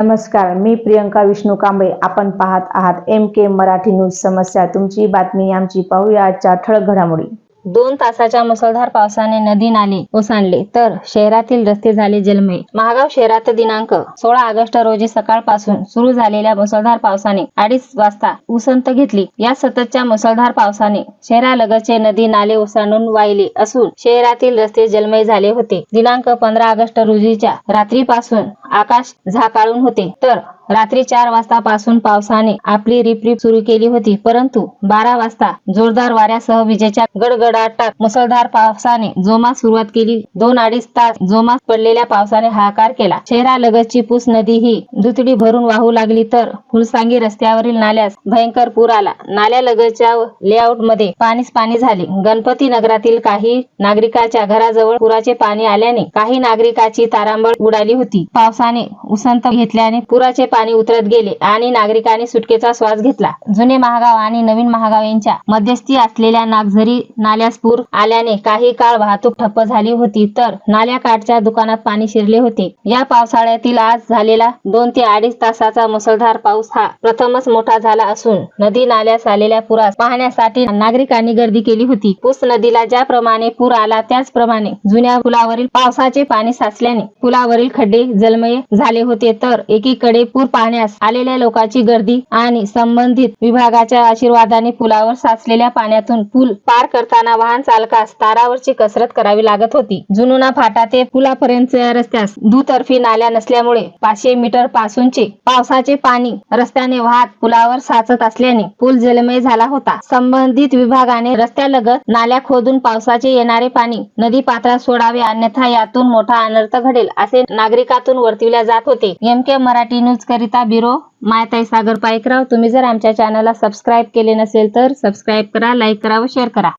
नमस्कार मी प्रियंका विष्णू कांबळे. आपण पाहत आहात एम के मराठी न्यूज समस्या. तुमची बातमी आमची पाहूया आजच्या ठळक घडामोडी. दोन तासाच्या मुसळधार पावसाने नदी नाले ओसांडले तर शहरातील रस्ते झाले जलमय. महागाव शहरात दिनांक सोळा ऑगस्ट रोजी सकाळपासून सुरू झालेल्या मुसळधार पावसाने अडीच वाजता उसंत घेतली. या सततच्या मुसळधार पावसाने शहरालगतचे नदी नाले ओसांडून वाहिले असून शहरातील रस्ते जलमय झाले होते. दिनांक पंधरा ऑगस्ट रोजीच्या रात्रीपासून आकाश झाकाळून होते. तर रात्री चार वाजतापासून पावसाने आपली रिपरिप सुरू केली होती. परंतु बारा वाजता जोरदार वाऱ्यासह विजेच्या गडगडाटात मुसळधार पावसाने जोमात सुरुवात केली. दोन अडीच तास जोमात पडलेल्या पावसाने हाकार केला. शहरालगतची पूस नदी ही दुतडी भरून वाहू लागली. तर फुलसांगी रस्त्यावरील नाल्यास भयंकर पूर आला. नाल्यालगतच्या लेआउटमध्ये पाणीच पाणी झाले. गणपती नगरातील काही नागरिकाच्या घराजवळ पुराचे पाणी आल्याने काही नागरिकाची तारांबळ उडाली होती. पावसा पावसाने उसंत घेतल्याने पुराचे पाणी उतरत गेले आणि नागरिकांनी सुटकेचा श्वास घेतला. जुने महागाव आणि नवीन महागाव यांच्या मध्यस्थी असलेल्या नागझरी नाल्यास पूर आल्याने काही काळ वाहतूक ठप्प झाली होती तर नाल्याकाठच्या दुकानात पाणी शिरले होते. या पावसाळ्यातील आज झालेला दोन ते अडीच तासाचा मुसळधार पाऊस हा प्रथमच मोठा झाला असून नदी नाल्यास आलेल्या पुरास पाहण्यासाठी नागरिकांनी गर्दी केली होती. पूस नदीला ज्याप्रमाणे पूर आला त्याचप्रमाणे जुन्या पुलावरील पावसाचे पाणी साचल्याने पुलावरील खड्डे जलमय झाले होते तर एकीकडे पूर पाहण्यास आलेल्या लोकांची गर्दी आणि संबंधित विभागाच्या आशीर्वादाने पुलावर साचलेल्या पाण्यातून पूल पार करताना वाहन चालकास तारावरची कसरत करावी लागत होती. जुनुना फाटा ते पुलापर्यंतच्या रस्त्यास दुतर्फी नाल्या नसल्यामुळे पाचशे मीटर पासूनचे पावसाचे पाणी रस्त्याने वाहत पुलावर साचत असल्याने पूल जलमय झाला होता. संबंधित विभागाने रस्त्यालगत नाल्या खोदून पावसाचे येणारे पाणी नदी पात्रात सोडावे अन्यथा यातून मोठा अनर्थ घडेल असे नागरिकातून वर्तविल्या जात होते. एम के मराठी न्यूज करिता ब्युरो मायताई सागर पायकराव तुम्ही जर आमच्या चॅनलला सबस्क्राईब केले नसेल तर सबस्क्राईब करा लाईक करा व शेअर करा.